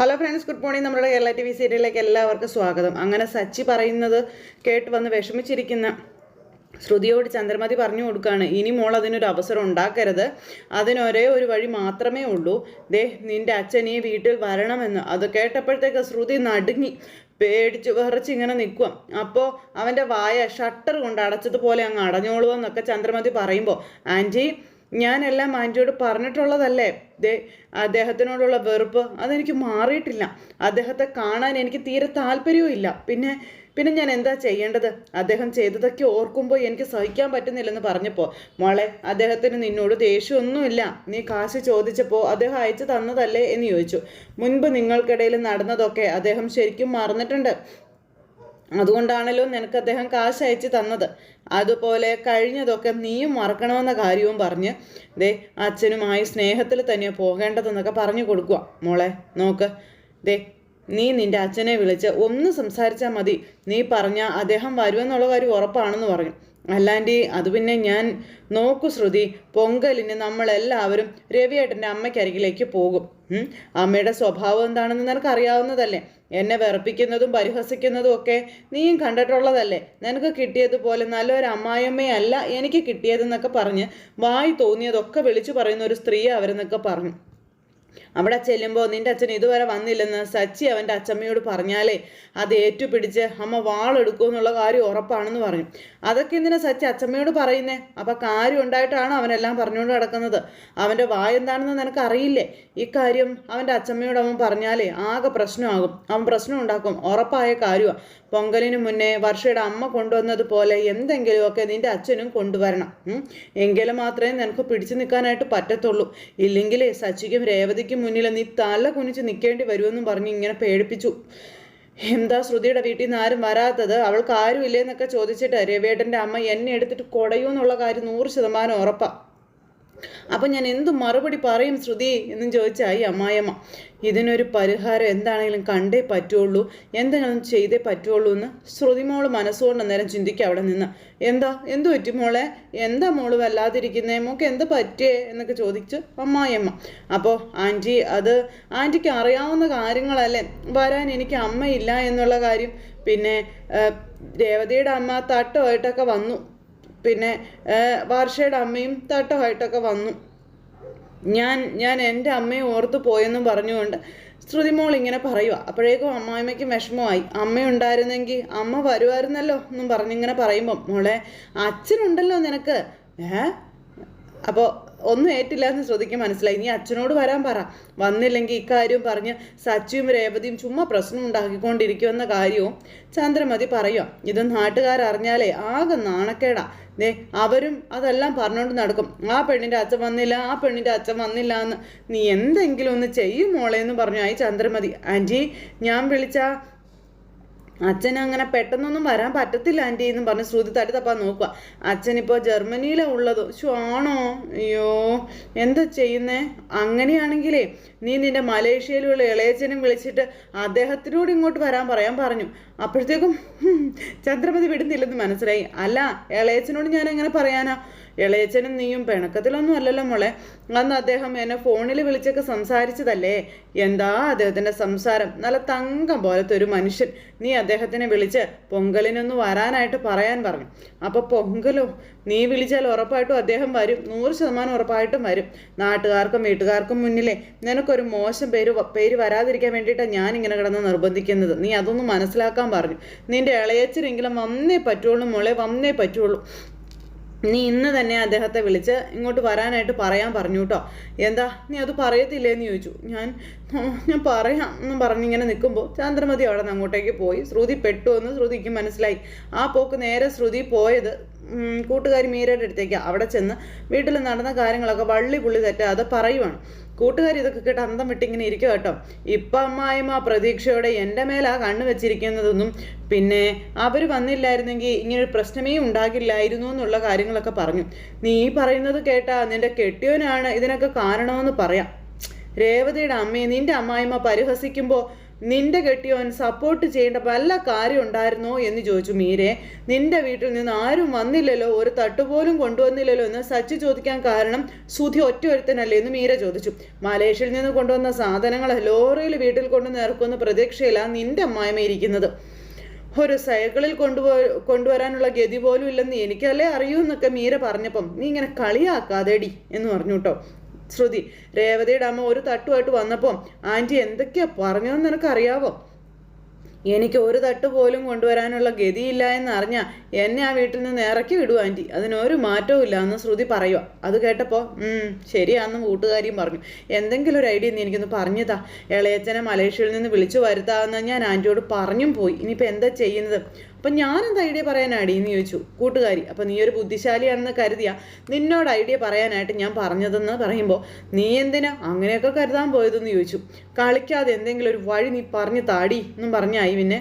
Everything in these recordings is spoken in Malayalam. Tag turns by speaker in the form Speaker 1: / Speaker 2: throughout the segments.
Speaker 1: ഹലോ ഫ്രണ്ട്സ് ഗുഡ് മോർണിംഗ് നമ്മുടെ കേരള ടി വി സീരിയലിലേക്ക് എല്ലാവർക്കും സ്വാഗതം. അങ്ങനെ സച്ചി പറയുന്നത് കേട്ട് വന്ന് വിഷമിച്ചിരിക്കുന്ന ശ്രുതിയോട് ചന്ദ്രമതി പറഞ്ഞു കൊടുക്കുകയാണ്. ഇനി മോൾ അതിനൊരു അവസരം ഉണ്ടാക്കരുത്. അതിനൊരേ ഒരു വഴി മാത്രമേ ഉള്ളൂ. ദേ നിന്റെ അച്ഛൻ ഈ വീട്ടിൽ വരണമെന്ന്. അത് കേട്ടപ്പോഴത്തേക്ക് ശ്രുതി നടുങ്ങി പേടിച്ച് വിറച്ച് ഇങ്ങനെ നിൽക്കുക അപ്പോൾ അവന്റെ വായ ഷട്ടർ കൊണ്ട് അടച്ചതുപോലെ അങ്ങ് അടഞ്ഞോളൂ എന്നൊക്കെ ചന്ദ്രമതി പറയുമ്പോൾ ആന്റി ഞാനെല്ലാം ആന്റിയോട് പറഞ്ഞിട്ടുള്ളതല്ലേ? ദേ അദ്ദേഹത്തിനോടുള്ള വെറുപ്പ് അതെനിക്ക് മാറിയിട്ടില്ല. അദ്ദേഹത്തെ കാണാൻ എനിക്ക് തീരെ താല്പര്യവും ഇല്ല. പിന്നെ പിന്നെ ഞാൻ എന്താ ചെയ്യേണ്ടത്? അദ്ദേഹം ചെയ്തതൊക്കെ ഓർക്കുമ്പോൾ എനിക്ക് സഹിക്കാൻ പറ്റുന്നില്ലെന്ന് പറഞ്ഞപ്പോൾ മോളെ അദ്ദേഹത്തിന് നിന്നോട് ദേഷ്യമൊന്നുമില്ല. നീ കാശ് ചോദിച്ചപ്പോൾ അദ്ദേഹം അയച്ചു തന്നതല്ലേ? എന്ന് ചോദിച്ചു. മുൻപ് നിങ്ങൾക്കിടയിൽ നടന്നതൊക്കെ അദ്ദേഹം ശരിക്കും മറന്നിട്ടുണ്ട്. അതുകൊണ്ടാണല്ലോ നിനക്ക് അദ്ദേഹം കാശ് അയച്ച് തന്നത്. അതുപോലെ കഴിഞ്ഞതൊക്കെ നീയും മറക്കണമെന്ന കാര്യവും പറഞ്ഞ് ദേ അച്ഛനുമായി സ്നേഹത്തിൽ തന്നെ പോകേണ്ടതെന്നൊക്കെ പറഞ്ഞു കൊടുക്കുക മോളെ നോക്ക്. ദേ നീ നിന്റെ അച്ഛനെ വിളിച്ച് ഒന്ന് സംസാരിച്ചാൽ മതി. നീ പറഞ്ഞ അദ്ദേഹം വരുമെന്നുള്ള കാര്യം ഉറപ്പാണെന്ന് പറഞ്ഞു. അല്ലാണ്ടി അത് പിന്നെ ഞാൻ നോക്കു ശ്രുതി. പൊങ്കലിന് നമ്മളെല്ലാവരും രവിയേട്ടന്റെ അമ്മയ്ക്കരികിലേക്ക് പോകും. അമ്മയുടെ സ്വഭാവം എന്താണെന്ന് നിനക്ക് അറിയാവുന്നതല്ലേ എന്നെ വെറുപ്പിക്കുന്നതും പരിഹസിക്കുന്നതും ഒക്കെ നീയും കണ്ടിട്ടുള്ളതല്ലേ? നിനക്ക് കിട്ടിയതുപോലെ നല്ലൊരു അമ്മായിയമ്മയല്ല എനിക്ക് കിട്ടിയതെന്നൊക്കെ പറഞ്ഞ് വായി തോന്നിയതൊക്കെ വിളിച്ചു പറയുന്ന ഒരു സ്ത്രീയെ അവരെന്നൊക്കെ പറഞ്ഞു. അവിടെ ചെല്ലുമ്പോൾ നിന്റെ അച്ഛൻ ഇതുവരെ വന്നില്ലെന്ന് സച്ചി അവന്റെ അച്ഛമ്മയോട് പറഞ്ഞാലേ അത് ഏറ്റുപിടിച്ച് അമ്മ വാളെടുക്കും എന്നുള്ള കാര്യം ഉറപ്പാണെന്ന് പറഞ്ഞു അതൊക്കെ എന്തിനാ സച്ചി അച്ഛമ്മയോട് പറയുന്നേ? അപ്പം കാര്യം ഉണ്ടായിട്ടാണ് അവനെല്ലാം പറഞ്ഞുകൊണ്ട് നടക്കുന്നത്. അവന്റെ വായ എന്താണെന്ന് നിനക്ക് അറിയില്ലേ ഇക്കാര്യം അവന്റെ അച്ഛമ്മയോട് അവൻ പറഞ്ഞാലേ ആകെ പ്രശ്നമാകും. അവൻ പ്രശ്നം ഉണ്ടാക്കും. ഉറപ്പായ കാര്യമാണ് പൊങ്കലിന് മുന്നേ വർഷയുടെ അമ്മ കൊണ്ടുവന്നതുപോലെ എന്തെങ്കിലുമൊക്കെ നിന്റെ അച്ഛനും കൊണ്ടുവരണം. എങ്കിലും മാത്രമേ നിനക്ക് പിടിച്ചു നിൽക്കാനായിട്ട് പറ്റത്തുള്ളൂ. ഇല്ലെങ്കിൽ സച്ചിക്കും രേവതിക്കും മുന്നിൽ നീ തല കുനിച്ച് നിൽക്കേണ്ടി വരുമെന്നും പറഞ്ഞ് ഇങ്ങനെ പേടിപ്പിച്ചു. എന്താ ശ്രുതിയുടെ വീട്ടിൽ നിന്ന് ആരും വരാത്തത്? അവൾക്ക് ആരും ഇല്ലേന്നൊക്കെ ചോദിച്ചിട്ട് രവിയേട്ടന്റെ അമ്മ എന്നെ എടുത്തിട്ട് കൊടയൂന്നുള്ള കാര്യം നൂറ് ശതമാനം ഉറപ്പാ. അപ്പം ഞാൻ എന്ത് മറുപടി പറയും ശ്രുതി എന്നും ഈ അമ്മായിയമ്മ ഇതിനൊരു പരിഹാരം എന്താണെങ്കിലും കണ്ടേ പറ്റുള്ളൂ. എന്തെങ്കിലും ചെയ്തേ പറ്റുള്ളൂ എന്ന് ശ്രുതിമോൾ മനസ്സുകൊണ്ട് നേരം ചിന്തിക്കുക അവിടെ നിന്ന്. എന്താ? എന്ത് പറ്റി മോളെ? എന്താ മോൾ വല്ലാതിരിക്കുന്നേ? മോക്ക് എന്ത് പറ്റിയേ? എന്നൊക്കെ ചോദിച്ചു അമ്മായിയമ്മ. അപ്പോൾ ആന്റി അത് ആന്റിക്ക് അറിയാവുന്ന കാര്യങ്ങളല്ലേ? വരാൻ എനിക്ക് അമ്മയില്ല എന്നുള്ള കാര്യം. പിന്നെ രേവതിയുടെ അമ്മ തട്ടമായിട്ടൊക്കെ വന്നു. പിന്നെ വാർഷയുടെ അമ്മയും തട്ടമായിട്ടൊക്കെ വന്നു. ഞാൻ ഞാൻ എന്റെ അമ്മയെ ഓർത്ത് പോയെന്നും പറഞ്ഞുകൊണ്ട് ശ്രുതിമോൾ ഇങ്ങനെ പറയുക അപ്പോഴേക്കും അമ്മായിമ്മയ്ക്ക് വിഷമമായി. അമ്മയുണ്ടായിരുന്നെങ്കിൽ അമ്മ വരുമായിരുന്നല്ലോ എന്നും പറഞ്ഞിങ്ങനെ പറയുമ്പം മോളെ അച്ഛനുണ്ടല്ലോ നിനക്ക്. ഏ? അപ്പോൾ ഒന്നും ഏറ്റില്ല എന്ന് ശ്രദ്ധിക്കാൻ മനസ്സിലായി. നീ അച്ഛനോട് വരാൻ പറ. വന്നില്ലെങ്കിൽ ഇക്കാര്യം പറഞ്ഞ് സച്ചിയും രേവതിയും ചുമ്മാ പ്രശ്നം ഉണ്ടാക്കിക്കൊണ്ടിരിക്കുമെന്ന കാര്യവും ചന്ദ്രമതി പറയുക ഇത് നാട്ടുകാരറിഞ്ഞാലേ ആകെ നാണക്കേടാ. ദേ അവരും അതെല്ലാം പറഞ്ഞുകൊണ്ട് നടക്കും. ആ പെണ്ണിന്റെ അച്ഛൻ വന്നില്ല ആ പെണ്ണിന്റെ അച്ഛൻ വന്നില്ല എന്ന് നീ എന്തെങ്കിലും ഒന്ന് ചെയ്യും മോളെ എന്ന് പറഞ്ഞു. ആയി ചന്ദ്രമതി. ആന്റി ഞാൻ വിളിച്ച അച്ഛൻ അങ്ങനെ പെട്ടെന്നൊന്നും വരാൻ പറ്റത്തില്ല ആന്റി എന്നും പറഞ്ഞ് ശ്രുതി തടി തപ്പാൻ നോക്കുക അച്ഛനിപ്പോൾ ജർമ്മനിയിലാണ് ഉള്ളത്. ആണോ? അയ്യോ എന്താ ചെയ്യുന്നേ? അങ്ങനെയാണെങ്കിലേ നീ നിന്റെ മലേഷ്യയിലുള്ള ഇളയച്ചനും വിളിച്ചിട്ട് അദ്ദേഹത്തിനോട് ഇങ്ങോട്ട് വരാൻ പറയാൻ പറഞ്ഞു. അപ്പോഴത്തേക്കും ചന്ദ്രമതി വിടുന്നില്ലെന്ന് മനസ്സിലായി. അല്ല ഇളയച്ചനോട് ഞാൻ എങ്ങനെ പറയാനാ? ഇളയച്ചനും നീയും പിണക്കത്തിലൊന്നും അല്ലല്ലോ മോളെ. അന്ന് അദ്ദേഹം എന്നെ ഫോണിൽ വിളിച്ചൊക്കെ സംസാരിച്ചതല്ലേ? എന്താ അദ്ദേഹത്തിന്റെ സംസാരം? നല്ല തങ്കം പോലത്തെ ഒരു മനുഷ്യൻ. നീ അദ്ദേഹത്തിനെ വിളിച്ച് പൊങ്കലിനൊന്ന് വരാനായിട്ട് പറയാൻ പറഞ്ഞു. അപ്പോൾ പൊങ്കലോ? നീ വിളിച്ചാൽ ഉറപ്പായിട്ടും അദ്ദേഹം വരും. നൂറ് ശതമാനം ഉറപ്പായിട്ടും വരും. നാട്ടുകാർക്കും വീട്ടുകാർക്കും മുന്നിലേ നിനക്കൊരു മോശം പേര് പേര് വരാതിരിക്കാൻ വേണ്ടിയിട്ടാണ് ഞാൻ ഇങ്ങനെ കിടന്ന് നിർബന്ധിക്കുന്നത്. നീ അതൊന്ന് മനസ്സിലാക്കാൻ പറഞ്ഞു. നിന്റെ ഇളയച്ചരെങ്കിലും വന്നേ പറ്റുള്ളൂ മോളെ വന്നേ പറ്റുള്ളൂ. നീ ഇന്ന് തന്നെ അദ്ദേഹത്തെ വിളിച്ച് ഇങ്ങോട്ട് വരാനായിട്ട് പറയാൻ പറഞ്ഞു കേട്ടോ എന്താ? നീ അത് പറയത്തില്ലേന്ന് ചോദിച്ചു. ഞാൻ ഞാൻ പറയാം എന്ന് പറഞ്ഞിങ്ങനെ നിൽക്കുമ്പോൾ ചന്ദ്രമതി അവിടെ നിന്ന് അങ്ങോട്ടേക്ക് പോയി. ശ്രുതി പെട്ടു എന്ന് ശ്രുതിക്ക് മനസ്സിലായി. ആ പോക്ക് നേരെ ശ്രുതി പോയത് കൂട്ടുകാരി മീരയുടെ അടുത്തേക്ക് അവിടെ ചെന്ന് വീട്ടിൽ നടന്ന കാര്യങ്ങളൊക്കെ വള്ളി പുള്ളി തെറ്റാതെ പറയുവാണ്. കൂട്ടുകാർ ഇതൊക്കെ കേട്ട് അന്തം വിട്ടിങ്ങനെ ഇരിക്കുക കേട്ടോ. ഇപ്പം അമ്മായിമ്മ പ്രതീക്ഷയോടെ എന്റെ മേലാ കണ്ണു വെച്ചിരിക്കുന്നതെന്നും പിന്നെ അവർ വന്നില്ലായിരുന്നെങ്കിൽ ഇങ്ങനെ ഒരു പ്രശ്നമേ ഉണ്ടാകില്ലായിരുന്നു എന്നുള്ള കാര്യങ്ങളൊക്കെ പറഞ്ഞു. നീ പറയുന്നത് കേട്ടാ നിന്റെ കെട്ടിയോനാണ് ഇതിനൊക്കെ കാരണമെന്ന് പറയാം. രേവതിയുടെ അമ്മയെ നിന്റെ അമ്മായിമ്മ പരിഹസിക്കുമ്പോൾ നിന്റെ കെട്ടിയവൻ സപ്പോർട്ട് ചെയ്യേണ്ട വല്ല കാര്യം ഉണ്ടായിരുന്നോ എന്ന് ചോദിച്ചു മീരെ. നിന്റെ വീട്ടിൽ നിന്ന് ആരും വന്നില്ലല്ലോ ഒരു തട്ടുപോലും കൊണ്ടുവന്നില്ലല്ലോ എന്ന് സച്ചി ചോദിക്കാൻ കാരണം സുധി ഒറ്റ ഒരുത്തനല്ലേ എന്ന് മീര ചോദിച്ചു. മലേഷ്യയിൽ നിന്ന് കൊണ്ടുവന്ന സാധനങ്ങൾ ലോറിയിൽ വീട്ടിൽ കൊണ്ടുവന്ന് നേർക്കുമെന്ന് പ്രതീക്ഷയിലാണ് നിന്റെ അമ്മായിമ്മ ഇരിക്കുന്നത്. ഒരു സൈക്കിളിൽ കൊണ്ടുപോ കൊണ്ടുവരാനുള്ള ഗതി പോലും ഇല്ലെന്ന് എനിക്കല്ലേ അറിയൂ എന്നൊക്കെ മീര പറഞ്ഞപ്പം നീ ഇങ്ങനെ കളിയാക്കാതെടി എന്ന് പറഞ്ഞു കേട്ടോ. ശ്രുതി രേവതിയുടെ അമ്മ ഒരു തട്ടുമായിട്ട് വന്നപ്പോൾ ആന്റി എന്തൊക്കെയാ പറഞ്ഞതെന്ന് നിനക്കറിയാവോ? എനിക്ക് ഒരു തട്ട് പോലും കൊണ്ടുവരാനുള്ള ഗതിയില്ല എന്നറിഞ്ഞ എന്നെ ആ വീട്ടിൽ നിന്ന് ഇറക്കി വിടുക ആന്റി. അതിനൊരു മാറ്റവും ഇല്ല എന്ന് ശ്രുതി പറയുക. അത് കേട്ടപ്പോൾ ശരിയാണെന്ന് കൂട്ടുകാരിയും പറഞ്ഞു. എന്തെങ്കിലും ഒരു ഐഡിയ നീ എനിക്കൊന്ന് പറഞ്ഞതാ. ഇളയച്ചനെ മലേഷ്യയിൽ നിന്ന് വിളിച്ചു വരുത്താമെന്ന് ഞാൻ ആന്റിയോട് പറഞ്ഞും പോയി. ഇനിയിപ്പോൾ എന്താ ചെയ്യുന്നത്? അപ്പം ഞാനെന്ത് ഐഡിയ പറയാനാടി എന്ന് ചോദിച്ചു. കൂട്ടുകാരി അപ്പം നീ ഒരു ബുദ്ധിശാലിയാണെന്ന് കരുതിയ. നിന്നോട് ഐഡിയ പറയാനായിട്ട് ഞാൻ പറഞ്ഞതെന്ന് പറയുമ്പോൾ നീ എന്തിനാ അങ്ങനെയൊക്കെ കരുതാൻ പോയതെന്ന് ചോദിച്ചു. കളിക്കാതെ എന്തെങ്കിലും ഒരു വഴി നീ പറഞ്ഞു താടി എന്നും പറഞ്ഞായി പിന്നെ.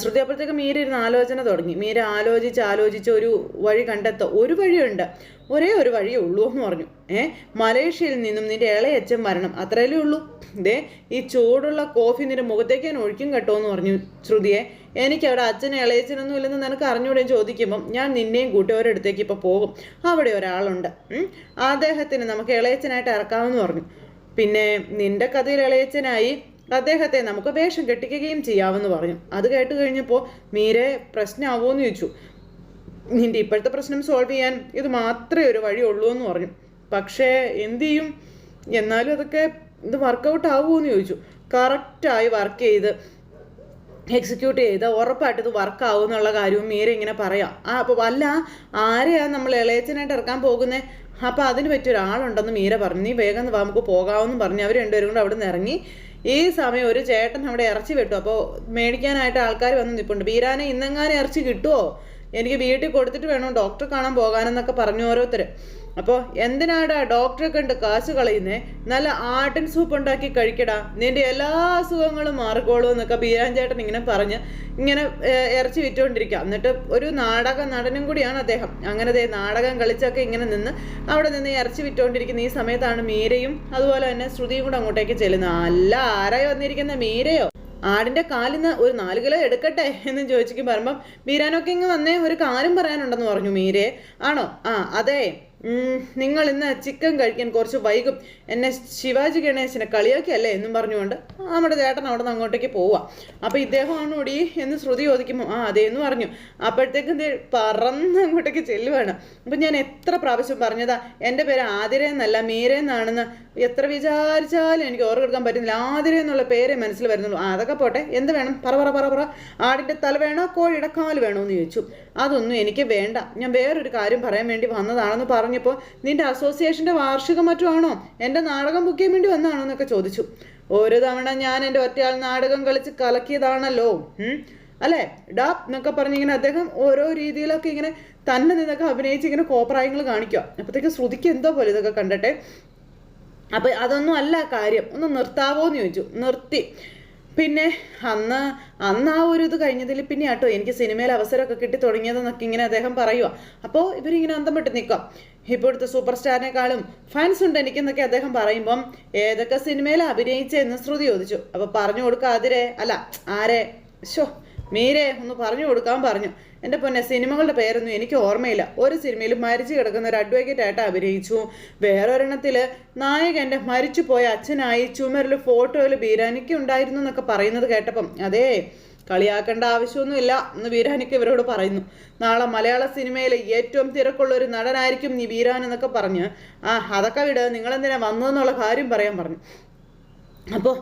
Speaker 1: ശ്രുതി അപ്പോഴത്തേക്ക് മീര ഇരുന്ന് ആലോചന തുടങ്ങി. മീര ആലോചിച്ച് ആലോചിച്ച് ഒരു വഴി കണ്ടെത്ത ഒരു വഴിയുണ്ട്. ഒരേ ഒരു വഴിയേ ഉള്ളൂ എന്ന് പറഞ്ഞു. ഏ? മലേഷ്യയിൽ നിന്നും നിന്റെ ഇളയച്ചൻ വരണം. അത്രയല്ലേ ഉള്ളൂ. ദേ ഈ ചൂടുള്ള കോഫി നിന്റെ മുഖത്തേക്ക് ഞാൻ ഒഴിക്കും കേട്ടോ എന്ന് പറഞ്ഞു ശ്രുതിയെ. എനിക്ക് അവിടെ അച്ഛനെ ഇളയച്ചനൊന്നും ഇല്ലെന്ന് നിനക്ക് അറിഞ്ഞൂടെ ചോദിക്കുമ്പം ഞാൻ നിന്നെയും കൂട്ടി ഒരിടത്തേക്ക് ഇപ്പോൾ പോകും. അവിടെ ഒരാളുണ്ട്. അദ്ദേഹത്തിന് നമുക്ക് ഇളയച്ചനായിട്ട് ഇറക്കാമെന്ന് പറഞ്ഞു. പിന്നെ നിന്റെ കഥയിൽ ഇളയച്ചനായി അദ്ദേഹത്തെ നമുക്ക് വേഷം കെട്ടിക്കുകയും ചെയ്യാമെന്ന് പറഞ്ഞു. അത് കേട്ട് കഴിഞ്ഞപ്പോൾ മീരെ പ്രശ്നമാവുമെന്ന് ചോദിച്ചു. നിന്റെ ഇപ്പോഴത്തെ പ്രശ്നം സോൾവ് ചെയ്യാൻ ഇത് മാത്രമേ ഒരു വഴി ഉള്ളൂ എന്ന് പറഞ്ഞു. പക്ഷേ എന്തു ചെയ്യും? എന്നാലും അതൊക്കെ ഇത് വർക്കൗട്ട് ആവുമോ എന്ന് ചോദിച്ചു. കറക്റ്റായി വർക്ക് ചെയ്ത് എക്സിക്യൂട്ട് ചെയ്ത് ഉറപ്പായിട്ട് ഇത് വർക്ക് ആവും എന്നുള്ള കാര്യവും മീര ഇങ്ങനെ പറയാം. ആ അപ്പോൾ അല്ല ആരെയാണ് നമ്മൾ ഇളയച്ചനായിട്ട് ഇറക്കാൻ പോകുന്നത് അപ്പോൾ അതിന് പറ്റിയ ഒരാളുണ്ടെന്ന് മീര പറഞ്ഞു. നീ വേഗം വാ നമുക്ക് പോകാമെന്ന് പറഞ്ഞു. അവർ രണ്ടുപേരും കൂടെ അവിടെ നിന്ന് ഇറങ്ങി. ഈ സമയം ഒരു ചേട്ടൻ അവിടെ ഇറച്ചി വെട്ടു. അപ്പോൾ മേടിക്കാനായിട്ട് ആൾക്കാർ വന്ന് നിൽപ്പുണ്ട് ബീരാനെ ഇന്നെങ്ങാനും ഇറച്ചി കിട്ടുമോ എനിക്ക് വീട്ടിൽ കൊടുത്തിട്ട് വേണം ഡോക്ടറെ കാണാൻ പോകാനെന്നൊക്കെ പറഞ്ഞു ഓരോരുത്തർ അപ്പോൾ എന്തിനാടാ ഡോക്ടറെ കണ്ട് കാശ് കളയുന്നേ? നല്ല ആട്ടിൻ സൂപ്പ് ഉണ്ടാക്കി കഴിക്കടാ. നിന്റെ എല്ലാ അസുഖങ്ങളും മാറിക്കോളൂ എന്നൊക്കെ ബീരാൻ ചേട്ടൻ ഇങ്ങനെ പറഞ്ഞ് ഇങ്ങനെ ഇറച്ചി വിറ്റുകൊണ്ടിരിക്കുക എന്നിട്ട് ഒരു നാടക നടനും കൂടിയാണ് അദ്ദേഹം. അങ്ങനെ ദേ നാടകം കളിച്ചൊക്കെ ഇങ്ങനെ നിന്ന് അവിടെ നിന്ന് ഇറച്ചി വിറ്റുകൊണ്ടിരിക്കുന്ന ഈ സമയത്താണ് മീരയും അതുപോലെ തന്നെ ശ്രുതിയും കൂടെ അങ്ങോട്ടേക്ക് ചെല്ലുന്നത്. അല്ല ആരായി വന്നിരിക്കുന്ന മീരയോ? ആടിന്റെ കാലിന്ന് ഒരു നാല് കിലോ എടുക്കട്ടെ എന്ന് ചോദിച്ചിട്ട് പറയുമ്പം മീരാനൊക്കെ ഇങ്ങ് വന്നേ ഒരു കാര്യം പറയാനുണ്ടെന്ന് പറഞ്ഞു മീരെ. ആണോ? ആ അതെ. നിങ്ങൾ ഇന്ന് ചിക്കൻ കഴിക്കാൻ കുറച്ച് വൈകും. എന്നെ ശിവാജി ഗണേശനെ കളിയാക്കിയല്ലേ എന്നും പറഞ്ഞുകൊണ്ട് നമ്മുടെ ചേട്ടൻ അവിടെ നിന്ന് അങ്ങോട്ടേക്ക് പോവാം. അപ്പോൾ ഇദ്ദേഹമാണ് ഓടി എന്ന് ശ്രുതി ചോദിക്കുമ്പോൾ ആ അതെ എന്ന് പറഞ്ഞു. അപ്പോഴത്തേക്കും പറന്ന് അങ്ങോട്ടേക്ക് ചെല്ലുവാണ്. അപ്പം ഞാൻ എത്ര പ്രാവശ്യം പറഞ്ഞതാ എന്റെ പേര് ആതിര എന്നല്ല മീര എന്നാണെന്ന് എത്ര വിചാരിച്ചാലും എനിക്ക് ഓർക്കെടുക്കാൻ പറ്റുന്നില്ല. ആതിര എന്നുള്ള പേരെ മനസ്സിൽ വരുന്നുള്ളൂ. അതൊക്കെ പോട്ടെ. എന്ത് വേണം? പറ പറ പറ പറ. ആടിന്റെ തല വേണോ കോഴിയുടെ കാൽ വേണോ എന്ന് ചോദിച്ചു. അതൊന്നും എനിക്ക് വേണ്ട. ഞാൻ വേറൊരു കാര്യം പറയാൻ വേണ്ടി വന്നതാണെന്ന് പറഞ്ഞപ്പോൾ നിന്റെ അസോസിയേഷന്റെ വാർഷികം മറ്റുമാണോ? എന്റെ നാടകം ബുക്ക് ചെയ്യാൻ വേണ്ടി വന്നാണോ എന്നൊക്കെ ചോദിച്ചു. ഒരു തവണ ഞാൻ എന്റെ ഒറ്റയാൾ നാടകം കളിച്ച് കലക്കിയതാണല്ലോ. അല്ലേ? ഡാ എന്നൊക്കെ പറഞ്ഞിങ്ങനെ അദ്ദേഹം ഓരോ രീതിയിലൊക്കെ ഇങ്ങനെ തന്നെ നിന്നൊക്കെ അഭിനയിച്ച് ഇങ്ങനെ കോപ്രായങ്ങൾ കാണിക്കുക അപ്പോഴത്തേക്ക് ശ്രുതിക്ക് എന്തോ പോലെ ഇതൊക്കെ കണ്ടട്ടെ. അപ്പം അതൊന്നും അല്ല കാര്യം. ഒന്ന് നിർത്താവോ എന്ന് ചോദിച്ചു. നിർത്തി. പിന്നെ അന്ന് അന്ന് ആ ഒരു ഇത് കഴിഞ്ഞതിൽ പിന്നെ ആട്ടോ എനിക്ക് സിനിമയിൽ അവസരമൊക്കെ കിട്ടി തുടങ്ങിയതെന്നൊക്കെ ഇങ്ങനെ അദ്ദേഹം പറയുക അപ്പോൾ ഇവരിങ്ങനെ അന്തം വിട്ട് നിൽക്കാം ഇപ്പോഴത്തെ സൂപ്പർ സ്റ്റാറിനേക്കാളും ഫാൻസ് ഉണ്ട് എനിക്കെന്നൊക്കെ അദ്ദേഹം പറയുമ്പം ഏതൊക്കെ സിനിമയിൽ അഭിനയിച്ചെന്ന് ശ്രുതി ചോദിച്ചു. അപ്പോൾ പറഞ്ഞു കൊടുക്കാതിരെ അല്ല ആരെ? ഷോ മീരെ ഒന്ന് പറഞ്ഞു കൊടുക്കാൻ പറഞ്ഞു. എന്റെ പൊന്നെ സിനിമകളുടെ പേരൊന്നും എനിക്ക് ഓർമ്മയില്ല. ഒരു സിനിമയിൽ മരിച്ചു കിടക്കുന്ന ഒരു അഡ്വക്കേറ്റ് ആയിട്ട് അഭിനയിച്ചു. വേറൊരെണ്ണത്തിൽ നായകന്റെ മരിച്ചു പോയ അച്ഛനായി ചുമരിൽ ഫോട്ടോയിൽ ബീരാനിക്ക് ഉണ്ടായിരുന്നു എന്നൊക്കെ പറയുന്നത് കേട്ടപ്പം അതേ കളിയാക്കേണ്ട ആവശ്യമൊന്നുമില്ല എന്ന് വീരാനിക്ക് ഇവരോട് പറയുന്നു. നാളെ മലയാള സിനിമയിലെ ഏറ്റവും തിരക്കുള്ള ഒരു നടനായിരിക്കും നീ വീരാൻ എന്നൊക്കെ പറഞ്ഞ് ആ അതൊക്കെ വിട് നിങ്ങളെന്തിനാ വന്നതെന്നുള്ള കാര്യം പറയാൻ പറഞ്ഞു. അപ്പോൾ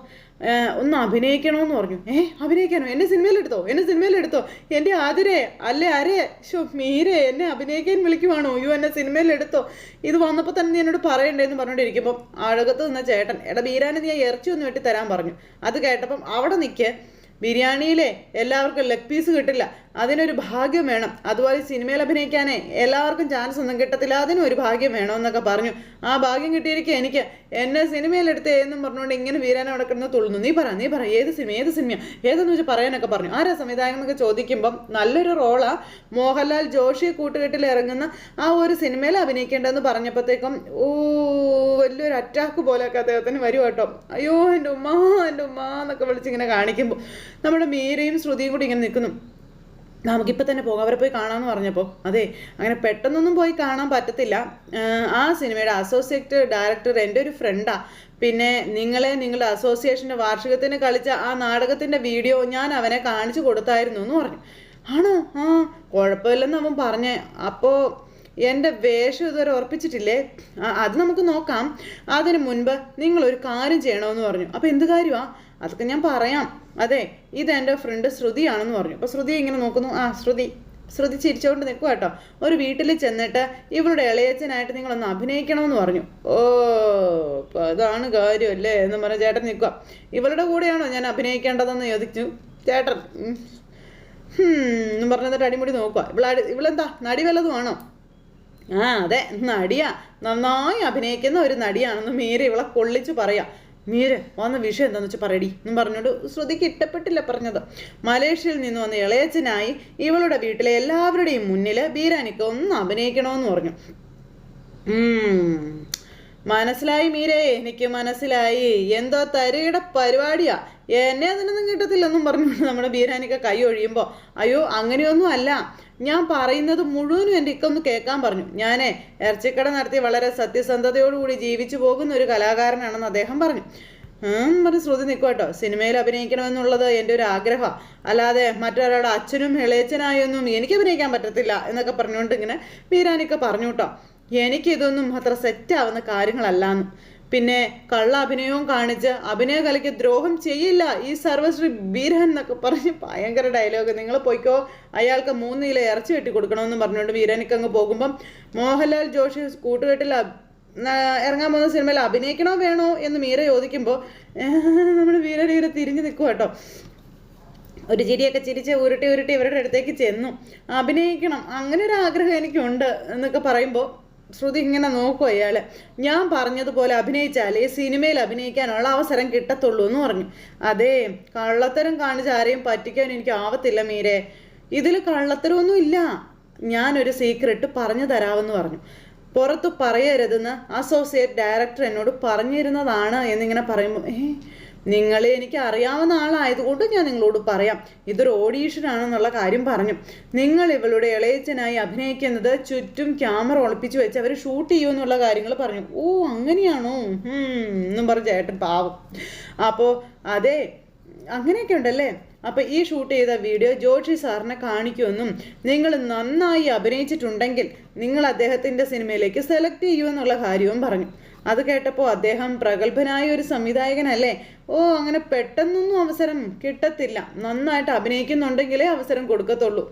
Speaker 1: ഒന്ന് അഭിനയിക്കണമെന്ന് പറഞ്ഞു. ഏ അഭിനയിക്കാനോ? എന്നെ സിനിമയിലെടുത്തോ? എന്നെ സിനിമയിലെടുത്തോ? എന്റെ ആതിരെ അല്ലെ ആരെ ഷോ മീരെ എന്നെ അഭിനയിക്കാൻ വിളിക്കുവാണോ? അയ്യോ എന്നെ സിനിമയിലെടുത്തോ? ഇത് വന്നപ്പോൾ തന്നെ നീ എന്നോട് പറയണ്ടേന്ന് പറഞ്ഞുകൊണ്ടിരിക്കുമ്പോൾ അഴകത്ത് നിന്ന ചേട്ടൻ എടാ ബീരാനെ നീ ഇറച്ചി ഒന്ന് വെട്ടി തരാൻ പറഞ്ഞു. അത് കേട്ടപ്പം അവിടെ നിൽക്ക് ബിരിയാണിയിലെ എല്ലാവർക്കും ലെഗ് പീസ് കിട്ടില്ല. അതിനൊരു ഭാഗ്യം വേണം. അതുപോലെ സിനിമയിൽ അഭിനയിക്കാനേ എല്ലാവർക്കും ചാൻസ് ഒന്നും കിട്ടത്തില്ല. അതിനും ഒരു ഭാഗ്യം വേണമെന്നൊക്കെ പറഞ്ഞു. ആ ഭാഗ്യം കിട്ടിയിരിക്കുക എനിക്ക്. എന്നെ സിനിമയിലെടുത്ത് എന്നും പറഞ്ഞുകൊണ്ട് ഇങ്ങനെ വീരാനെ നടക്കുന്നത് തുള്ളുന്നു. നീ പറ നീ പറ. ഏത് സിനിമ ഏത് സിനിമ ഏതെന്ന് വെച്ചാൽ പറയാനൊക്കെ പറഞ്ഞു. ആരാ സംവിധായകൻ എന്നൊക്കെ ചോദിക്കുമ്പം നല്ലൊരു റോളാ മോഹൻലാൽ ജോഷി കൂട്ടുകെട്ടിൽ ഇറങ്ങുന്ന ആ ഒരു സിനിമയിൽ അഭിനയിക്കേണ്ടതെന്ന് പറഞ്ഞപ്പോഴത്തേക്കും ഓ വലിയൊരു അറ്റാക്ക് പോലെയൊക്കെ അദ്ദേഹത്തിന് വരും കേട്ടോ. അയ്യോ എന്റെ ഉമ്മ എന്റെ ഉമ്മ എന്നൊക്കെ വിളിച്ചിങ്ങനെ കാണിക്കുമ്പോൾ നമ്മുടെ മീരയും ശ്രുതിയും കൂടി ഇങ്ങനെ നിൽക്കുന്നു. നമുക്കിപ്പോൾ തന്നെ പോകാം. അവരെ പോയി കാണാമെന്ന് പറഞ്ഞപ്പോൾ അതെ അങ്ങനെ പെട്ടെന്നൊന്നും പോയി കാണാൻ പറ്റത്തില്ല. ആ സിനിമയുടെ അസോസിയേറ്റ് ഡയറക്ടർ എന്റെ ഒരു ഫ്രണ്ടാണ് പിന്നെ നിങ്ങളെ നിങ്ങളുടെ അസോസിയേഷന്റെ വാർഷികത്തിന് കളിച്ച ആ നാടകത്തിന്റെ വീഡിയോ ഞാൻ അവനെ കാണിച്ചു കൊടുത്തായിരുന്നു എന്ന് പറഞ്ഞു. ആണോ? ആ കുഴപ്പമില്ലെന്ന് അവൻ പറഞ്ഞേ. അപ്പോൾ എന്റെ വേഷം ഇതുവരെ ഉറപ്പിച്ചിട്ടില്ലേ? അത് നമുക്ക് നോക്കാം. അതിന് മുൻപ് നിങ്ങളൊരു കാര്യം ചെയ്യണമെന്ന് പറഞ്ഞു. അപ്പോൾ എന്ത് കാര്യമാണ് അതൊക്കെ ഞാൻ പറയാം. അതെ ഇത് എന്റെ ഫ്രണ്ട് ശ്രുതിയാണെന്ന് പറഞ്ഞു. അപ്പോൾ ശ്രുതി ഇങ്ങനെ നോക്കുന്നു. ആ ശ്രുതി ശ്രുതി ചിരിച്ചുകൊണ്ട് നിൽക്കുക കേട്ടോ ഒരു വീട്ടിൽ ചെന്നിട്ട് ഇവളുടെ ഇളയച്ചനായിട്ട് നിങ്ങളൊന്ന് അഭിനയിക്കണമെന്ന് പറഞ്ഞു. ഓ അപ്പോൾ അതാണ് കാര്യമല്ലേ എന്ന് പറഞ്ഞ ചേട്ടൻ നിൽക്കുക ഇവളുടെ കൂടെയാണോ ഞാൻ അഭിനയിക്കേണ്ടതെന്ന് ചോദിച്ചു. ചേട്ടൻ എന്നും പറഞ്ഞിട്ട് അടിമുടി നോക്കുക ഇവളടി ഇവളെന്താ നടി വല്ലതും ആണോ? ആ അതെ നടിയാ. നന്നായി അഭിനയിക്കുന്ന ഒരു നടിയാണെന്ന് മീര ഇവളെ കൊള്ളിച്ച് പറയാം. മീര വന്ന വിഷയം എന്താണെന്ന് വെച്ചാൽ പറയടി. എന്നും പറഞ്ഞോണ്ട് ശ്രുതിക്ക് ഇഷ്ടപ്പെട്ടില്ല പറഞ്ഞത്. മലേഷ്യയിൽ നിന്ന് വന്ന ഇളയച്ചനായി ഇവളുടെ വീട്ടിലെ എല്ലാവരുടെയും മുന്നിൽ ബീരാനിക്ക് ഒന്ന് അഭിനയിക്കണമെന്ന് പറഞ്ഞു. മനസ്സിലായി മീരേ എനിക്ക് മനസ്സിലായി. എന്തോ തരയുടെ പരിപാടിയാ. എന്നെ അതിനൊന്നും കിട്ടത്തില്ലെന്നും പറഞ്ഞു നമ്മുടെ ബീരാനിക്ക കൈ ഒഴിയുമ്പോൾ അയ്യോ അങ്ങനെയൊന്നും അല്ല. ഞാൻ പറയുന്നത് മുഴുവനും എന്റെ ഇക്കൊന്ന് കേൾക്കാൻ പറഞ്ഞു. ഞാൻ ഇറച്ചിക്കട നടത്തി വളരെ സത്യസന്ധതയോടുകൂടി ജീവിച്ചു പോകുന്ന ഒരു കലാകാരനാണെന്ന് അദ്ദേഹം പറഞ്ഞു. പറഞ്ഞ് ശ്രുതി നിൽക്കും കേട്ടോ സിനിമയിൽ അഭിനയിക്കണമെന്നുള്ളത് എന്റെ ഒരു ആഗ്രഹം. അല്ലാതെ മറ്റൊരാളുടെ അച്ഛനും ഇളയച്ചനായൊന്നും എനിക്ക് അഭിനയിക്കാൻ പറ്റത്തില്ല എന്നൊക്കെ പറഞ്ഞുകൊണ്ട് ഇങ്ങനെ ബീരാനിക്ക പറഞ്ഞു കേട്ടോ എനിക്കിതൊന്നും അത്ര സെറ്റാവുന്ന കാര്യങ്ങളല്ലാന്ന്. പിന്നെ കള്ള അഭിനയവും കാണിച്ച് അഭിനയ കലയ്ക്ക് ദ്രോഹം ചെയ്യില്ല ഈ സർവശ്രീ ബീരഹൻ എന്നൊക്കെ പറഞ്ഞ് ഭയങ്കര ഡയലോഗ് നിങ്ങൾ പോയിക്കോ അയാൾക്ക് മൂന്ന് കിലോ ഇറച്ചി വെട്ടി കൊടുക്കണമെന്ന് പറഞ്ഞുകൊണ്ട് വീരനിക്ക് അങ്ങ് പോകുമ്പം മോഹൻലാൽ ജോഷി കൂട്ടുകെട്ടിൽ ഇറങ്ങാൻ പോകുന്ന സിനിമയിൽ അഭിനയിക്കണോ വേണോ എന്ന് മീര ചോദിക്കുമ്പോൾ നമ്മുടെ വീരൻ ഇവരെ തിരിഞ്ഞു നിൽക്കും കേട്ടോ. ഒരു ചിരിയൊക്കെ ചിരിച്ച് ഉരുട്ടി ഉരുട്ടി ഇവരുടെ അടുത്തേക്ക് ചെന്നു. അഭിനയിക്കണം അങ്ങനെ ഒരു ആഗ്രഹം എനിക്കുണ്ട് എന്നൊക്കെ പറയുമ്പോൾ ശ്രുതി ഇങ്ങനെ നോക്കും അയാൾ ഞാൻ പറഞ്ഞതുപോലെ അഭിനയിച്ചാലേ സിനിമയിൽ അഭിനയിക്കാനുള്ള അവസരം കിട്ടത്തുള്ളൂ എന്ന് പറഞ്ഞു. അതെ കള്ളത്തരം കാണിച്ച് ആരെയും പറ്റിക്കാൻ എനിക്ക് ആവത്തില്ല മീരെ. ഇതിൽ കള്ളത്തരമൊന്നും ഇല്ല. ഞാനൊരു സീക്രട്ട് പറഞ്ഞു തരാമെന്ന് പറഞ്ഞു. പുറത്ത് പറയരുതെന്ന് അസോസിയേറ്റ് ഡയറക്ടർ എന്നോട് പറഞ്ഞിരുന്നതാണ് എന്നിങ്ങനെ പറയുമ്പോൾ ഏ നിങ്ങളെ എനിക്ക് അറിയാവുന്ന ആളായതുകൊണ്ട് ഞാൻ നിങ്ങളോട് പറയാം. ഇതൊരു ഓഡീഷനാണെന്നുള്ള കാര്യം പറഞ്ഞു. നിങ്ങൾ ഇവളുടെ ഇളയച്ചനായി അഭിനയിക്കുന്നത് ചുറ്റും ക്യാമറ ഒളിപ്പിച്ച് വെച്ച് അവർ ഷൂട്ട് ചെയ്യുമെന്നുള്ള കാര്യങ്ങൾ പറഞ്ഞു. ഓ അങ്ങനെയാണോ? എന്നും പറഞ്ഞു ചേട്ടൻ പാവം. അപ്പോൾ അതെ അങ്ങനെയൊക്കെ ഉണ്ടല്ലേ? അപ്പോൾ ഈ ഷൂട്ട് ചെയ്ത വീഡിയോ ജോഷി സാറിനെ കാണിക്കുമെന്നും നിങ്ങൾ നന്നായി അഭിനയിച്ചിട്ടുണ്ടെങ്കിൽ നിങ്ങൾ അദ്ദേഹത്തിന്റെ സിനിമയിലേക്ക് സെലക്ട് ചെയ്യുമെന്നുള്ള കാര്യവും പറഞ്ഞു. അത് കേട്ടപ്പോൾ അദ്ദേഹം പ്രഗത്ഭനായ ഒരു സംവിധായകനല്ലേ? ഓ അങ്ങനെ പെട്ടെന്നൊന്നും അവസരം കിട്ടത്തില്ല. നന്നായിട്ട് അഭിനയിക്കുന്നുണ്ടെങ്കിലേ അവസരം കൊടുക്കത്തുള്ളൂ.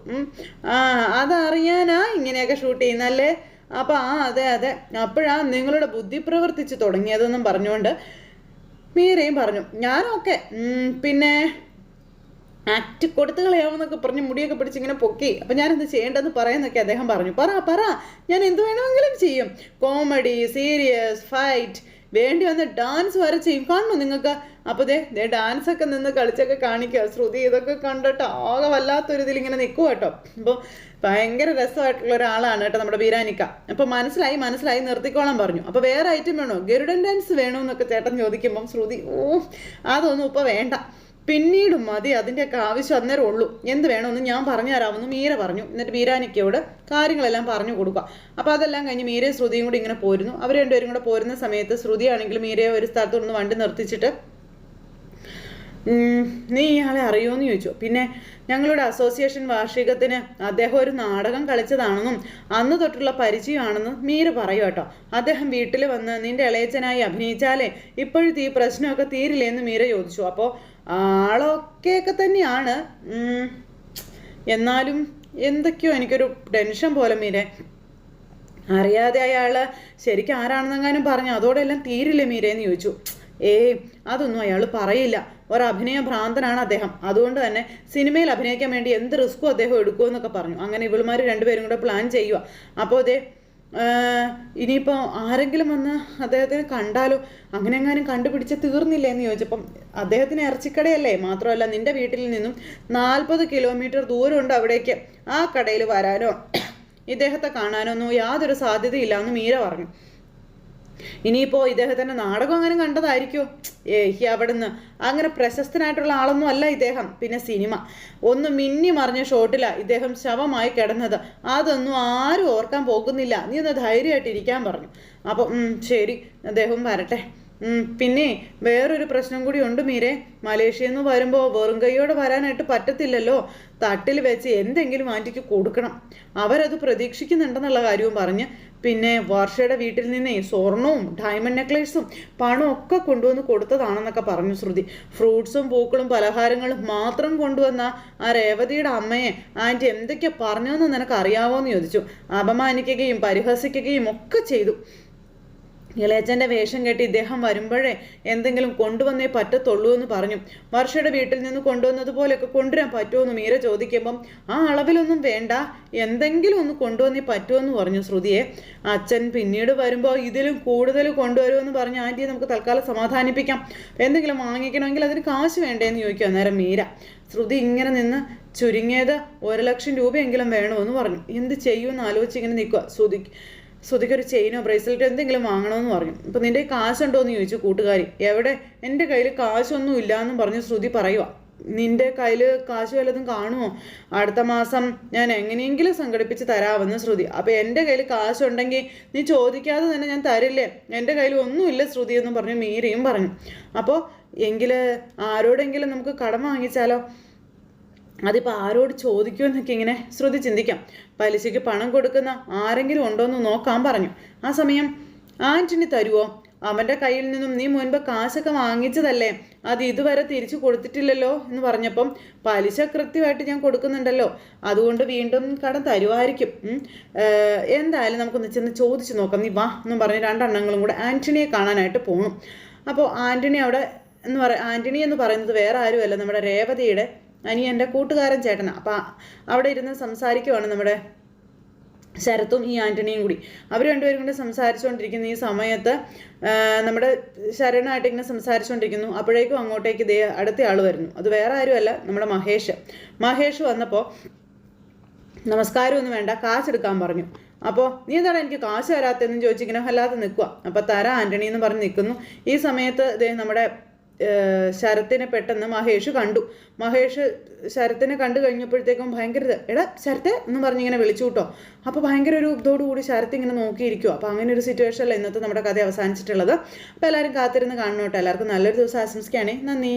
Speaker 1: അതറിയാനാ ഇങ്ങനെയൊക്കെ ഷൂട്ട് ചെയ്യുന്നല്ലേ? അപ്പോൾ ആ അതെ അതെ. അപ്പോഴാ നിങ്ങളുടെ ബുദ്ധി പ്രവർത്തിച്ച് തുടങ്ങിയതെന്നും പറഞ്ഞുകൊണ്ട് മീരയും പറഞ്ഞു ഞാനൊക്കെ പിന്നെ ആക്ട് കൊടുത്തു കളയാമെന്നൊക്കെ പറഞ്ഞ് മുടിയൊക്കെ പിടിച്ച് ഇങ്ങനെ പൊക്കി. അപ്പം ഞാനെന്ത് ചെയ്യേണ്ടതെന്ന് പറയുന്നൊക്കെ അദ്ദേഹം പറഞ്ഞു. പറ പറ ഞാൻ എന്ത് വേണമെങ്കിലും ചെയ്യും. കോമഡി സീരിയസ് ഫൈറ്റ് വേണ്ടി വന്ന് ഡാൻസ് വരെ ചെയ്യും. കാണുമോ നിങ്ങൾക്ക്? അപ്പോൾ ദേ ദേ ഡാൻസ് ഒക്കെ നിന്ന് കളിച്ചൊക്കെ കാണിക്കുക. ശ്രുതി ഇതൊക്കെ കണ്ടിട്ട് ആകെ വല്ലാത്തൊരു ഇതിൽ ഇങ്ങനെ നിൽക്കുക കേട്ടോ. അപ്പോൾ ഭയങ്കര രസമായിട്ടുള്ള ഒരാളാണ് കേട്ടോ നമ്മുടെ ബീരാനിക്ക. അപ്പോൾ മനസ്സിലായി മനസ്സിലായി നിർത്തിക്കോളാൻ പറഞ്ഞു. അപ്പോൾ വേറെ ഐറ്റം വേണോ? ഗരുഡൻ ഡാൻസ് വേണോ എന്നൊക്കെ ചേട്ടൻ ചോദിക്കുമ്പം ശ്രുതി ഓ അതൊന്നും ഇപ്പോൾ വേണ്ട. പിന്നീട് മതി അതിന്റെയൊക്കെ ആവശ്യം അന്നേരം ഉള്ളൂ. എന്ത് വേണമെന്ന് ഞാൻ പറഞ്ഞു തരാമെന്ന് മീര പറഞ്ഞു. എന്നിട്ട് മീരാനിക്കയോട് കാര്യങ്ങളെല്ലാം പറഞ്ഞു കൊടുക്കുക. അപ്പോൾ അതെല്ലാം കഴിഞ്ഞ് മീരയും ശ്രുതിയും കൂടി ഇങ്ങനെ പോരുന്നു. അവർ രണ്ടുപേരും കൂടെ പോരുന്ന സമയത്ത് ശ്രുതിയാണെങ്കിൽ മീരയെ ഒരു സ്ഥലത്ത് വണ്ടി നിർത്തിച്ചിട്ട് നീ ഇയാളെ അറിയുമെന്ന് ചോദിച്ചു. പിന്നെ ഞങ്ങളുടെ അസോസിയേഷൻ വാർഷികത്തിന് അദ്ദേഹം ഒരു നാടകം കളിച്ചതാണെന്നും അന്ന് തൊട്ടുള്ള പരിചയമാണെന്നും മീര പറയൂ കേട്ടോ. അദ്ദേഹം വീട്ടിൽ വന്ന് നിന്റെ ഇളയച്ചനായി അഭിനയിച്ചാലേ ഇപ്പോഴത്തെ ഈ പ്രശ്നമൊക്കെ തീരില്ലേ? എന്ന് മീര ചോദിച്ചു. അപ്പോൾ ആളൊക്കെയൊക്കെ തന്നെയാണ്. എന്നാലും എന്തൊക്കെയോ എനിക്കൊരു ടെൻഷൻ പോലെ മീരെ. അറിയാതെ അയാൾ ശരിക്കും ആരാണെന്നെങ്ങാനും പറഞ്ഞു അതോടെ എല്ലാം തീരില്ലേ മീരേന്ന് ചോദിച്ചു. ഏയ് അതൊന്നും അയാൾ പറയില്ല. ഒരഭിനയ ഭ്രാന്തനാണ് അദ്ദേഹം. അതുകൊണ്ട് തന്നെ സിനിമയിൽ അഭിനയിക്കാൻ വേണ്ടി എന്ത് റിസ്ക്കും അദ്ദേഹം എടുക്കുമെന്നൊക്കെ പറഞ്ഞു. അങ്ങനെ ഇവളുമാർ രണ്ടുപേരും കൂടെ പ്ലാൻ ചെയ്യുക അപ്പോൾ അതേ ഇനിയിപ്പോൾ ആരെങ്കിലും വന്ന് അദ്ദേഹത്തിന് കണ്ടാലോ? അങ്ങനെ എങ്ങാനും കണ്ടുപിടിച്ച് തീർന്നില്ലേ എന്ന് ചോദിച്ചപ്പം അദ്ദേഹത്തിന് ഇറച്ചിക്കടയല്ലേ? മാത്രമല്ല നിന്റെ വീട്ടിൽ നിന്നും നാൽപ്പത് കിലോമീറ്റർ ദൂരമുണ്ട് അവിടേക്ക്. ആ കടയിൽ വരാനോ ഇദ്ദേഹത്തെ കാണാനോ ഒന്നും യാതൊരു സാധ്യതയില്ല എന്ന് മീര പറഞ്ഞു. ഇനിയിപ്പോൾ ഇദ്ദേഹത്തിന്റെ നാടകം അങ്ങനെ കണ്ടതായിരിക്കോ? ഏഹ് അവിടുന്ന്. അങ്ങനെ പ്രശസ്തനായിട്ടുള്ള ആളൊന്നും അല്ല ഇദ്ദേഹം. പിന്നെ സിനിമ. ഒന്ന് മിന്നി മറിഞ്ഞ ഷോട്ടിലാണ് ഇദ്ദേഹം ശവമായി കിടന്നത്. അതൊന്നും ആരും ഓർക്കാൻ പോകുന്നില്ല. നീ ഒന്ന് ധൈര്യമായിട്ട് ഇരിക്കാൻ പറഞ്ഞു. അപ്പോൾ ശരി. അദ്ദേഹം വരട്ടെ. പിന്നെ വേറൊരു പ്രശ്നം കൂടി ഉണ്ട് മീരെ. മലേഷ്യയിൽ നിന്ന് വരുമ്പോൾ വെറും കൈയോടെ വരാനായിട്ട് പറ്റത്തില്ലല്ലോ. തട്ടിൽ വെച്ച് എന്തെങ്കിലും ആന്റിക്ക് കൊടുക്കണം. അവരത് പ്രതീക്ഷിക്കുന്നുണ്ടെന്നുള്ള കാര്യവും പറഞ്ഞ് പിന്നെ വർഷയുടെ വീട്ടിൽ നിന്നേ സ്വർണവും ഡയമണ്ട് നെക്ലേസും പണവും ഒക്കെ കൊണ്ടുവന്ന് കൊടുത്തതാണെന്നൊക്കെ പറഞ്ഞു ശ്രുതി. ഫ്രൂട്ട്സും പൂക്കളും പലഹാരങ്ങളും മാത്രം കൊണ്ടുവന്ന ആ രേവതിയുടെ അമ്മയെ ആന്റി എന്തൊക്കെ പറഞ്ഞതെന്ന് നിനക്ക് അറിയാവോ എന്ന് ചോദിച്ചു. അപമാനിക്കുകയും പരിഹസിക്കുകയും ഒക്കെ ചെയ്തു. ഇളയച്ചന്റെ വേഷം കെട്ടി ഇദ്ദേഹം വരുമ്പോഴേ എന്തെങ്കിലും കൊണ്ടുവന്നേ പറ്റത്തുള്ളൂ എന്ന് പറഞ്ഞു. വർഷയുടെ വീട്ടിൽ നിന്ന് കൊണ്ടുവന്നതുപോലെയൊക്കെ കൊണ്ടുവരാൻ പറ്റുമോ എന്ന് മീര ചോദിക്കുമ്പം ആ അളവിലൊന്നും വേണ്ട. എന്തെങ്കിലും ഒന്ന് കൊണ്ടുവന്നേ പറ്റുമോ? എന്ന് പറഞ്ഞു ശ്രുതിയെ. അച്ഛൻ പിന്നീട് വരുമ്പോൾ ഇതിലും കൂടുതൽ കൊണ്ടുവരുമെന്ന് പറഞ്ഞ് ആന്റിയെ നമുക്ക് തൽക്കാലം സമാധാനിപ്പിക്കാം. എന്തെങ്കിലും വാങ്ങിക്കണമെങ്കിൽ അതിന് കാശ് വേണ്ടേന്ന് ചോദിക്കും അന്നേരം മീര. ശ്രുതി ഇങ്ങനെ നിന്ന് ചുരുങ്ങിയത് ഒരു ലക്ഷം രൂപയെങ്കിലും വേണമെന്ന് പറഞ്ഞു. എന്ത് ചെയ്യുമെന്ന് ആലോചിച്ച് ഇങ്ങനെ നിൽക്കുക ശ്രുതി ശ്രുതിക്ക് ഒരു ചെയിനോ ബ്രേസ്ലെറ്റോ എന്തെങ്കിലും വാങ്ങണമെന്ന് പറഞ്ഞു. ഇപ്പം നിന്റെ കാശുണ്ടോ എന്ന് ചോദിച്ചു കൂട്ടുകാരി. എവിടെ? എന്റെ കയ്യിൽ കാശൊന്നും ഇല്ല എന്നും പറഞ്ഞ് ശ്രുതി പറയുക നിന്റെ കയ്യിൽ കാശ് വല്ലതും കാണുമോ? അടുത്ത മാസം ഞാൻ എങ്ങനെയെങ്കിലും സംഘടിപ്പിച്ച് തരാമെന്ന് ശ്രുതി. അപ്പോൾ എന്റെ കയ്യിൽ കാശുണ്ടെങ്കിൽ നീ ചോദിക്കാതെ തന്നെ ഞാൻ തരില്ലേ? എന്റെ കയ്യിൽ ഒന്നുമില്ല ശ്രുതി എന്ന് പറഞ്ഞു മീരയും പറഞ്ഞു. അപ്പോൾ എങ്കിൽ ആരോടെങ്കിലും നമുക്ക് കടം വാങ്ങിച്ചാലോ? അതിപ്പോൾ ആരോട് ചോദിക്കുമെന്നൊക്കെ ഇങ്ങനെ ശ്രുതി ചിന്തിക്കാം. പലിശയ്ക്ക് പണം കൊടുക്കുന്ന ആരെങ്കിലും ഉണ്ടോ എന്ന് നോക്കാൻ പറഞ്ഞു. ആ സമയം ആന്റണി തരുവോ? അവന്റെ കയ്യിൽ നിന്നും നീ മുൻപ് കാശൊക്കെ വാങ്ങിച്ചതല്ലേ? അത് ഇതുവരെ തിരിച്ചു കൊടുത്തിട്ടില്ലല്ലോ? എന്ന് പറഞ്ഞപ്പം പലിശ കൃത്യമായിട്ട് ഞാൻ കൊടുക്കുന്നുണ്ടല്ലോ. അതുകൊണ്ട് വീണ്ടും കടം തരുമായിരിക്കും എന്തായാലും നമുക്കൊന്ന് ചെന്ന് ചോദിച്ചു നോക്കാം. നീ വാ എന്നും പറഞ്ഞ് രണ്ടെണ്ണങ്ങളും കൂടെ ആന്റണിയെ കാണാനായിട്ട് പോകണം അപ്പോൾ ആന്റണി അവിടെ എന്ന് പറ ആന്റണി എന്ന് പറയുന്നത് വേറെ ആരുമല്ല നമ്മുടെ രേവതിയുടെ എന്റെ കൂട്ടുകാരൻ ചേട്ടനാണ് അപ്പം അവിടെ ഇരുന്ന് സംസാരിക്കുവാണ് നമ്മുടെ ശരത്തും ഈ ആന്റണിയും കൂടി. അവർ രണ്ടുപേരും കൂടെ സംസാരിച്ചുകൊണ്ടിരിക്കുന്ന ഈ സമയത്ത് നമ്മുടെ ശരണായിട്ട് ഇങ്ങനെ സംസാരിച്ചുകൊണ്ടിരിക്കുന്നു. അപ്പോഴേക്കും അങ്ങോട്ടേക്ക് ദേ അടുത്ത ആൾ വരുന്നു. അത് വേറെ ആരുമല്ല നമ്മുടെ മഹേഷ്. മഹേഷ് വന്നപ്പോൾ നമസ്കാരം ഒന്നും വേണ്ട കാശെടുക്കാൻ പറഞ്ഞു. അപ്പോൾ നീ എന്താണ് എനിക്ക് കാശ് തരാത്തതെന്ന് ചോദിച്ചിങ്ങനെ അല്ലാതെ നിൽക്കുക അപ്പോൾ തരാ ആന്റണി എന്ന് പറഞ്ഞ് നിൽക്കുന്നു ഈ സമയത്ത് ദേ നമ്മുടെ ശരത്തിനെ പെട്ടെന്ന് മഹേഷ് കണ്ടു. മഹേഷ് ശരത്തിനെ കണ്ടു കഴിഞ്ഞപ്പോഴത്തേക്കും ഭയങ്കര എടാ ശരത്തെ എന്ന് പറഞ്ഞിങ്ങനെ വിളിച്ചു കൂട്ടോ. അപ്പോൾ ഭയങ്കര ഒരു ഇതോടുകൂടി ശരത്ത് ഇങ്ങനെ നോക്കിയിരിക്കും അപ്പോൾ അങ്ങനെ ഒരു സിറ്റുവേഷൻ അല്ല ഇന്നത്തെ നമ്മുടെ കഥ അവസാനിച്ചിട്ടുള്ളത്. അപ്പോൾ എല്ലാവരും കാത്തിരുന്ന് കാണണം കേട്ടോ. എല്ലാവർക്കും നല്ലൊരു ദിവസം ആശംസിക്കുകയാണെങ്കിൽ നന്ദി.